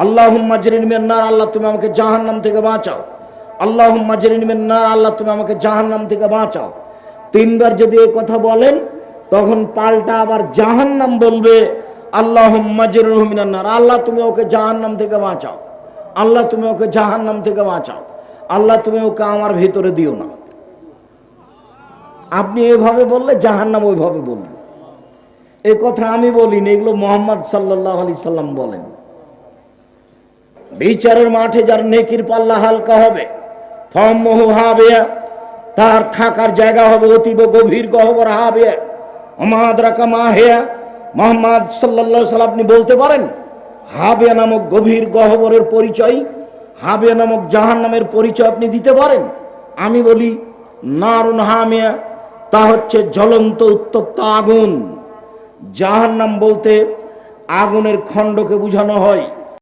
আল্লাহ মাজরিন মেন্নার আল্লাহ তুমি আমাকে জাহান্নাম থেকে বাঁচাও। আল্লাহ মাজরিন মেন্নার আল্লাহ তুমি আমাকে জাহান্নাম থেকে বাঁচাও। তিনবার যদি এই কথা বলেন, তখন পাল্টা আবার জাহান্নাম বলবে আল্লাহ মাজরিনার আল্লাহ তুমি ওকে জাহান্নাম থেকে বাঁচাও। আল্লাহ তুমি ওকে জাহান্নাম থেকে বাঁচাও। আল্লাহ তুমি ওকে আমার ভিতরে দিও না। আপনি এভাবে বললে জাহান্নাম ওইভাবে বলবে। এ কথা আমি বলিনি, এগুলো মোহাম্মদ সাল্লাহ আলি সাল্লাম বলেন। বিচারের মাঠে যার নেকির পাল্লা হালকা হবে ফমহু হাবে তার থাকার জায়গা হবে অতীব গভীর গহবর হাবে অমাদ রাকামা হেয়া মোহাম্মদ সাল্লাহ সাল্লাম, আপনি বলতে পারেন, হাবিয়া নামক গভীর গহবরের পরিচয়, হাবিয়া নামক জাহান নামের পরিচয় আপনি দিতে পারেন? আমি বলি, নারুন হামিয়া, তা হচ্ছে জ্বলন্ত উত্তপ্ত আগুন। জাহান্নাম বলতে আগুনের খণ্ডকে বোঝানো হয়।